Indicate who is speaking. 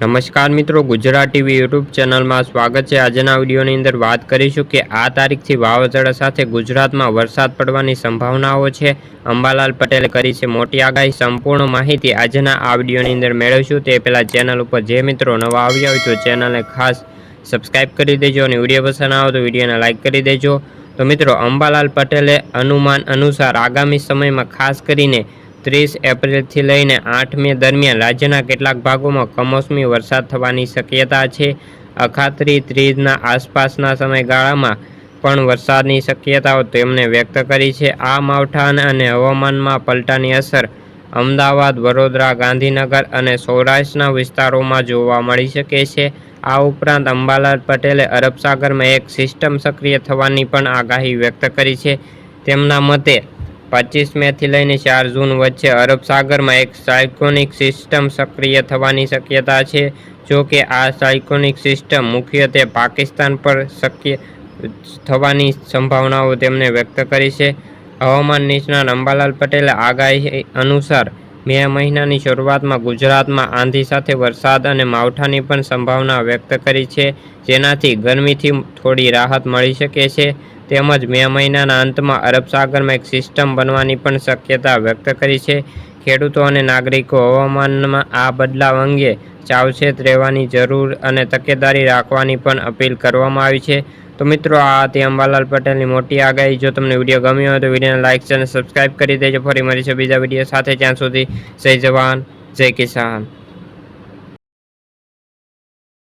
Speaker 1: નમસ્કાર મિત્રો, Gujarat TV YouTube ચેનલમાં સ્વાગત છે. આજના વિડીયોની અંદર વાત કરીશું કે આ તારીખથી વાવાઝોડા સાથે ગુજરાતમાં વરસાદ પડવાની સંભાવનાઓ છે. અંબાલાલ પટેલે કરી છે મોટી આગાહી. સંપૂર્ણ માહિતી આજના આ વિડીયોની અંદર મેળવીશું. તે પહેલાં ચેનલ ઉપર જે મિત્રો નવા આવ્યા હોય તો ચેનલને ખાસ સબસ્ક્રાઇબ કરી દેજો અને વીડિયો પસંદ આવે તો વિડીયોને લાઇક કરી દેજો. તો મિત્રો, અંબાલાલ પટેલે અનુમાન અનુસાર આગામી સમયમાં ખાસ કરીને ત્રીસ એપ્રિલથી લઈને આઠ મે દરમિયાન રાજ્યના કેટલાક ભાગોમાં કમોસમી વરસાદ થવાની શક્યતા છે. અખાત્રી ત્રીજના આસપાસના સમયગાળામાં પણ વરસાદની શક્યતાઓ તેમણે વ્યક્ત કરી છે. આ માવઠાન અને હવામાનમાં પલટાની અસર અમદાવાદ, વડોદરા, ગાંધીનગર અને સૌરાષ્ટ્રના વિસ્તારોમાં જોવા મળી શકે છે. આ ઉપરાંત અંબાલાલ પટેલે અરબસાગરમાં એક સિસ્ટમ સક્રિય થવાની પણ આગાહી વ્યક્ત કરી છે. તેમના મતે પચીસ મેથી લઈને ચાર જૂન વચ્ચે અરબ સાગરમાં એક સાયકોનિક સિસ્ટમ સક્રિય થવાની શક્યતા છે. જો કે આ સાયકોનિક સિસ્ટમ મુખ્યત્વે પાકિસ્તાન પર શક્ય થવાની સંભાવનાઓ તેમણે વ્યક્ત કરી છે. હવામાન નિષ્ણાત અંબાલાલ પટેલે આગાહી અનુસાર, મે મહિનાની શરૂઆતમાં ગુજરાતમાં આંધી સાથે વરસાદ અને માવઠાની પણ સંભાવના વ્યક્ત કરી છે. જેનાથી ગરમીથી થોડી રાહત મળી શકે છે. તેમજ મે મહિનાના અંતમાં અરબ સાગરમાં એક સિસ્ટમ બનવાની પણ શક્યતા વ્યક્ત કરી છે. ખેડૂતો અને નાગરિકો હવામાનમાં આ બદલાવ અંગે સાવચેત રહેવાની જરૂર અને તકેદારી રાખવાની પણ અપીલ કરવામાં આવી છે. તો મિત્રો, આ હતી અંબાલાલ પટેલની મોટી આગાહી. જો તમને વીડિયો ગમ્યો હોય તો વિડીયોને લાઇક અને સબસ્ક્રાઇબ કરી દેજો. ફરી મળીશું બીજા વીડિયો સાથે. ત્યાં સુધી જય જવાન, જય કિસાન.